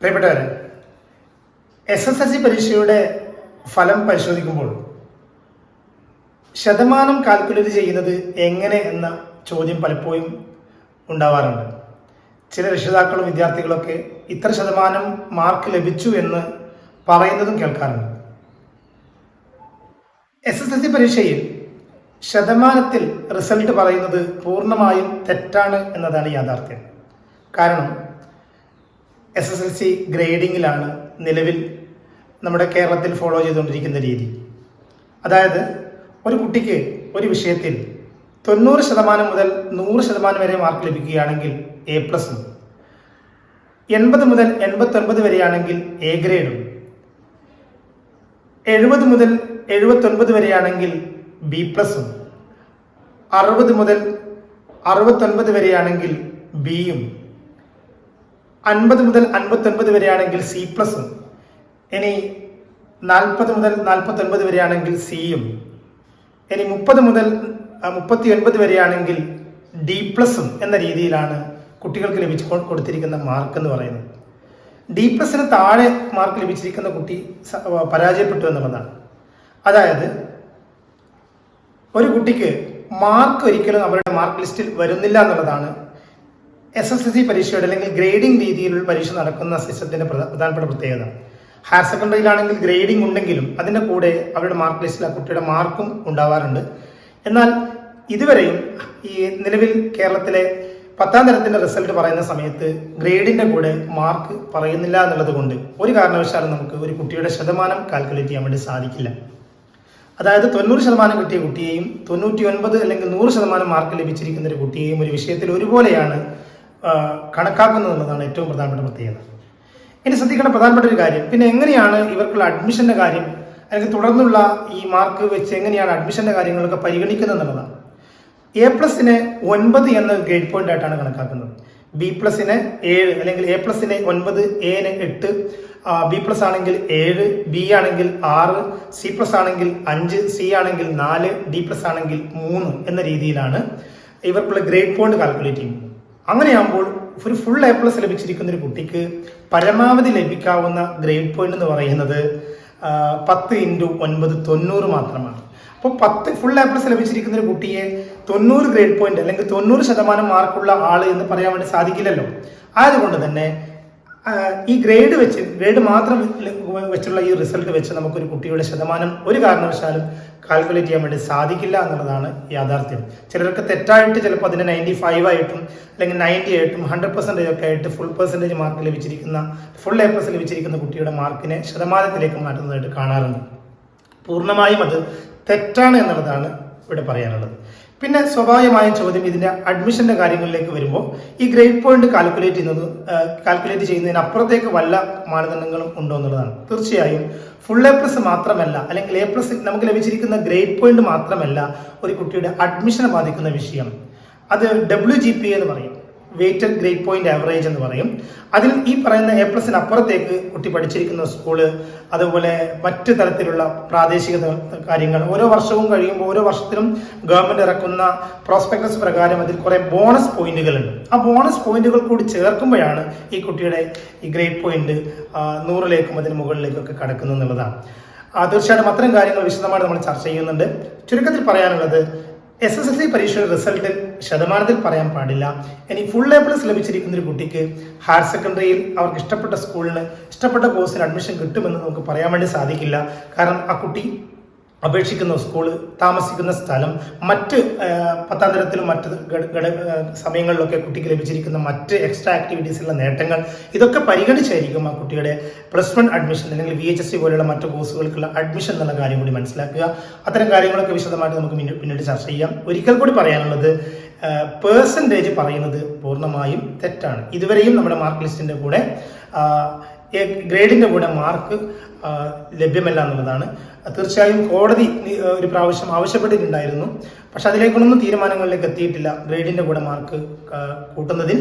പ്രിയപ്പെട്ടവരെ S S L C പരീക്ഷയുടെ ഫലം പരിശോധിക്കുമ്പോൾ ശതമാനം കാൽക്കുലേറ്റ് ചെയ്യുന്നത് എങ്ങനെ എന്ന ചോദ്യം പലപ്പോഴും ഉണ്ടാവാറുണ്ട്. ചില രക്ഷിതാക്കളും വിദ്യാർത്ഥികളൊക്കെ ഇത്ര ശതമാനം മാർക്ക് ലഭിച്ചു എന്ന് പറയുന്നതും കേൾക്കാറുണ്ട്. എസ് എസ് എൽ സി പരീക്ഷയിൽ ശതമാനത്തിൽ റിസൾട്ട് പറയുന്നത് പൂർണമായും തെറ്റാണ് എന്നതാണ് യാഥാർത്ഥ്യം. കാരണം എസ് എസ് എൽ സി ഗ്രേഡിങ്ങിലാണ് നിലവിൽ നമ്മുടെ കേരളത്തിൽ ഫോളോ ചെയ്തുകൊണ്ടിരിക്കുന്ന രീതി. അതായത് ഒരു കുട്ടിക്ക് ഒരു വിഷയത്തിൽ തൊണ്ണൂറ് ശതമാനം മുതൽ നൂറ് ശതമാനം വരെ മാർക്ക് ലഭിക്കുകയാണെങ്കിൽ എ പ്ലസും എൺപത് മുതൽ എൺപത്തൊൻപത് വരെയാണെങ്കിൽ എ ഗ്രേഡും എഴുപത് മുതൽ എഴുപത്തൊൻപത് വരെയാണെങ്കിൽ ബി പ്ലസും അറുപത് മുതൽ അറുപത്തൊൻപത് വരെയാണെങ്കിൽ ബിയും അൻപത് മുതൽ അൻപത്തൊൻപത് വരെയാണെങ്കിൽ സി പ്ലസും ഇനി നാൽപ്പത് മുതൽ നാൽപ്പത്തൊൻപത് വരെയാണെങ്കിൽ സിയും ഇനി മുപ്പത് മുതൽ മുപ്പത്തി ഒൻപത് വരെയാണെങ്കിൽ ഡി പ്ലസും എന്ന രീതിയിലാണ് കുട്ടികൾക്ക് ലഭിച്ചു കൊടുത്തിരിക്കുന്ന മാർക്ക് എന്ന് പറയുന്നത്. ഡി പ്ലസിന് താഴെ മാർക്ക് ലഭിച്ചിരിക്കുന്ന കുട്ടി പരാജയപ്പെട്ടു എന്നുള്ളതാണ്. അതായത് ഒരു കുട്ടിക്ക് മാർക്ക് ഒരിക്കലും അവരുടെ മാർക്ക് ലിസ്റ്റിൽ വരുന്നില്ല എന്നുള്ളതാണ് എസ് എസ് എൽ സി പരീക്ഷയുടെ അല്ലെങ്കിൽ ഗ്രേഡിംഗ് രീതിയിലുള്ള പരീക്ഷ നടക്കുന്ന സിസ്റ്റത്തിന്റെ പ്രധ- പ്രധാനപ്പെട്ട പ്രത്യേകത. ഹയർ സെക്കൻഡറിയിലാണെങ്കിൽ ഗ്രേഡിംഗ് ഉണ്ടെങ്കിലും അതിന്റെ കൂടെ അവരുടെ മാർക്ക് ലിസ്റ്റിൽ ആ കുട്ടിയുടെ മാർക്കും ഉണ്ടാവാറുണ്ട്. എന്നാൽ ഇതുവരെയും ഈ നിലവിൽ കേരളത്തിലെ പത്താം തരത്തിന്റെ റിസൾട്ട് പറയുന്ന സമയത്ത് ഗ്രേഡിന്റെ കൂടെ മാർക്ക് പറയുന്നില്ല എന്നുള്ളത് കൊണ്ട് ഒരു കാരണവശാലും നമുക്ക് ഒരു കുട്ടിയുടെ ശതമാനം കാൽക്കുലേറ്റ് ചെയ്യാൻ വേണ്ടി സാധിക്കില്ല. അതായത് തൊണ്ണൂറ് ശതമാനം കിട്ടിയ കുട്ടിയെയും തൊണ്ണൂറ്റി ഒൻപത് അല്ലെങ്കിൽ നൂറ് ശതമാനം മാർക്ക് ലഭിച്ചിരിക്കുന്ന ഒരു കുട്ടിയെയും ഒരു വിഷയത്തിൽ ഒരുപോലെയാണ് ആ, കണക്കാക്കുന്നത് എന്നുള്ളതാണ് ഏറ്റവും പ്രധാനപ്പെട്ട പ്രത്യേകത. ഇനി ശ്രദ്ധിക്കേണ്ട പ്രധാനപ്പെട്ട ഒരു കാര്യം പിന്നെ എങ്ങനെയാണ് ഇവർക്കുള്ള അഡ്മിഷന്റെ കാര്യം അല്ലെങ്കിൽ തുടർന്നുള്ള ഈ മാർക്ക് വെച്ച് എങ്ങനെയാണ് അഡ്മിഷന്റെ കാര്യങ്ങളൊക്കെ പരിഗണിക്കുന്നത് എന്നുള്ളതാണ്. എ പ്ലസിനെ ഒൻപത് എന്ന ഗ്രേഡ് പോയിന്റ് ആയിട്ടാണ് കണക്കാക്കുന്നത്. ബി പ്ലസിന് ഏഴ് അല്ലെങ്കിൽ എ പ്ലസിന് ഒൻപത് എന് എട്ട് ബി പ്ലസ് ആണെങ്കിൽ ഏഴ് ബി ആണെങ്കിൽ ആറ് സി പ്ലസ് ആണെങ്കിൽ അഞ്ച് സി ആണെങ്കിൽ നാല് ഡി പ്ലസ് ആണെങ്കിൽ മൂന്ന് എന്ന രീതിയിലാണ് ഇവർക്കുള്ള ഗ്രേഡ് പോയിന്റ് കാൽക്കുലേറ്റ് ചെയ്യുന്നത്. അങ്ങനെയാകുമ്പോൾ ഒരു ഫുൾ എ പ്ലസ് ലഭിച്ചിരിക്കുന്ന ഒരു കുട്ടിക്ക് പരമാവധി ലഭിക്കാവുന്ന ഗ്രേഡ് പോയിന്റ് എന്ന് പറയുന്നത് പത്ത് ഇന്റു ഒൻപത് തൊണ്ണൂറ് മാത്രമാണ്. അപ്പോൾ പത്ത് ഫുൾ എ പ്ലസ് ലഭിച്ചിരിക്കുന്ന ഒരു കുട്ടിയെ തൊണ്ണൂറ് ഗ്രേഡ് പോയിന്റ് അല്ലെങ്കിൽ തൊണ്ണൂറ് ശതമാനം മാർക്കുള്ള ആൾ എന്ന് പറയാൻ വേണ്ടി സാധിക്കില്ലല്ലോ. ആയതുകൊണ്ട് തന്നെ ഈ ഗ്രേഡ് വെച്ച് ഗ്രേഡ് മാത്രം വെച്ചുള്ള ഈ റിസൾട്ട് വെച്ച് നമുക്കൊരു കുട്ടിയുടെ ശതമാനം ഒരു കാരണവശാലും കാൽക്കുലേറ്റ് ചെയ്യാൻ വേണ്ടി സാധിക്കില്ല എന്നുള്ളതാണ് യാഥാർത്ഥ്യം. ചിലർക്ക് തെറ്റായിട്ട് ചിലപ്പോൾ അതിന് നയന്റി ഫൈവ് ആയിട്ടും അല്ലെങ്കിൽ നയന്റി ആയിട്ടും ഹൺഡ്രഡ് പെർസെന്റേജ് ഒക്കെ ആയിട്ട് ഫുൾ പെർസെന്റേജ് മാർക്ക് ലഭിച്ചിരിക്കുന്ന ഫുൾ എ പ്ലസ് ലഭിച്ചിരിക്കുന്ന കുട്ടിയുടെ മാർക്കിനെ ശതമാനത്തിലേക്ക് മാറ്റുന്നതായിട്ട് കാണാറുണ്ട്. പൂർണമായും അത് തെറ്റാണ് എന്നുള്ളതാണ് ഇവിടെ പറയാനുള്ളത്. പിന്നെ സ്വാഭാവികമായും ചോദ്യം ഇതിന്റെ അഡ്മിഷന്റെ കാര്യങ്ങളിലേക്ക് വരുമ്പോൾ ഈ ഗ്രേഡ് പോയിന്റ് കാൽക്കുലേറ്റ് ചെയ്യുന്നത് കാൽക്കുലേറ്റ് ചെയ്യുന്നതിന് അപ്പുറത്തേക്ക് വല്ല മാനദണ്ഡങ്ങളും ഉണ്ടോ എന്നുള്ളതാണ്. തീർച്ചയായും ഫുൾ എ പ്ലസ് മാത്രമല്ല അല്ലെങ്കിൽ എ പ്ലസ് നമുക്ക് ലഭിച്ചിരിക്കുന്ന ഗ്രേഡ് പോയിന്റ് മാത്രമല്ല ഒരു കുട്ടിയുടെ അഡ്മിഷനെ ബാധിക്കുന്ന വിഷയം. അത് ഡബ്ല്യു ജി പി എന്ന് പറയും. വെയ്റ്റഡ് ഗ്രേഡ് പോയിന്റ് ആവറേജ് എന്ന് പറയും. അതിൽ ഈ പറയുന്ന എ പ്ലസിന് അപ്പുറത്തേക്ക് കുട്ടി പഠിച്ചിരിക്കുന്ന സ്കൂൾ അതുപോലെ മറ്റു തരത്തിലുള്ള പ്രാദേശിക കാര്യങ്ങൾ. ഓരോ വർഷവും കഴിയുമ്പോൾ ഓരോ വർഷത്തിലും ഗവൺമെന്റ് ഇറക്കുന്ന പ്രോസ്പെക്ടസ് പ്രകാരം അതിൽ കുറെ ബോണസ് പോയിന്റുകൾ ഉണ്ട് ആ ബോണസ് പോയിന്റുകൾ കൂടി ചേർക്കുമ്പോഴാണ് ഈ കുട്ടിയുടെ ഈ ഗ്രേഡ് പോയിന്റ് നൂറിലേക്കും അതിന് മുകളിലേക്കും ഒക്കെ കടക്കുന്നു എന്നുള്ളതാണ് തീർച്ചയായിട്ടും അത്തരം കാര്യങ്ങൾ വിശദമായിട്ട് നമ്മൾ ചർച്ച ചെയ്യുന്നുണ്ട്. ചുരുക്കത്തിൽ പറയാനുള്ളത് എസ് എസ് എൽ സി പരീക്ഷയുടെ റിസൾട്ട് ശതമാനത്തിൽ പറയാൻ പാടില്ല. ഇനി ഫുൾ എ പ്ലസ് ലഭിച്ചിരിക്കുന്ന ഒരു കുട്ടിക്ക് ഹയർ സെക്കൻഡറിയിൽ അവർക്ക് ഇഷ്ടപ്പെട്ട സ്കൂളിന് ഇഷ്ടപ്പെട്ട കോഴ്സിന് അഡ്മിഷൻ കിട്ടുമെന്ന് നമുക്ക് പറയാൻ വേണ്ടി സാധിക്കില്ല. കാരണം ആ കുട്ടി അപേക്ഷിക്കുന്ന സ്കൂൾ താമസിക്കുന്ന സ്ഥലം മറ്റ് പത്താം തരത്തിലും മറ്റ് സമയങ്ങളിലൊക്കെ കുട്ടിക്ക് ലഭിച്ചിരിക്കുന്ന മറ്റ് എക്സ്ട്രാ ആക്ടിവിറ്റീസിലുള്ള നേട്ടങ്ങൾ ഇതൊക്കെ പരിഗണിച്ചായിരിക്കും ആ കുട്ടിയുടെ പ്ലസ് വൺ അഡ്മിഷൻ അല്ലെങ്കിൽ വി എച്ച് എസ് സി പോലെയുള്ള മറ്റു കോഴ്സുകൾക്കുള്ള അഡ്മിഷൻ എന്നുള്ള കാര്യം കൂടി മനസ്സിലാക്കുക. അത്തരം കാര്യങ്ങളൊക്കെ വിശദമായിട്ട് നമുക്ക് പിന്നീട് ചർച്ച ചെയ്യാം. ഒരിക്കൽ കൂടി പറയാനുള്ളത് പേഴ്സന്റേജ് പറയുന്നത് പൂർണമായും തെറ്റാണ്. ഇതുവരെയും നമ്മുടെ മാർക്ക് ലിസ്റ്റിന്റെ കൂടെ ഗ്രേഡിന്റെ കൂടെ മാർക്ക് ലഭ്യമല്ല എന്നുള്ളതാണ്. തീർച്ചയായും കോടതി ഒരു പ്രാവശ്യം ആവശ്യപ്പെട്ടിട്ടുണ്ടായിരുന്നു. പക്ഷെ അതിലേക്കൊന്നും തീരുമാനങ്ങളിലേക്ക് എത്തിയിട്ടില്ല ഗ്രേഡിന്റെ കൂടെ മാർക്ക് കൂട്ടുന്നതിൽ.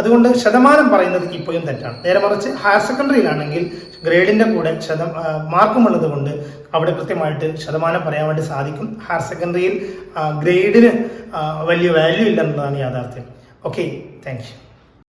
അതുകൊണ്ട് ശതമാനം പറയുന്നത് ഇപ്പോഴും തെറ്റാണ്. നേരെ മറിച്ച് ഹയർ സെക്കൻഡറിയിലാണെങ്കിൽ ഗ്രേഡിന്റെ കൂടെ ശതം മാർക്കുമുള്ളത് കൊണ്ട് അവിടെ കൃത്യമായിട്ട് ശതമാനം പറയാൻ വേണ്ടി സാധിക്കും. ഹയർ സെക്കൻഡറിയിൽ ഗ്രേഡിന് വലിയ വാല്യൂ ഇല്ല എന്നുള്ളതാണ് യാഥാർത്ഥ്യം. Okay thank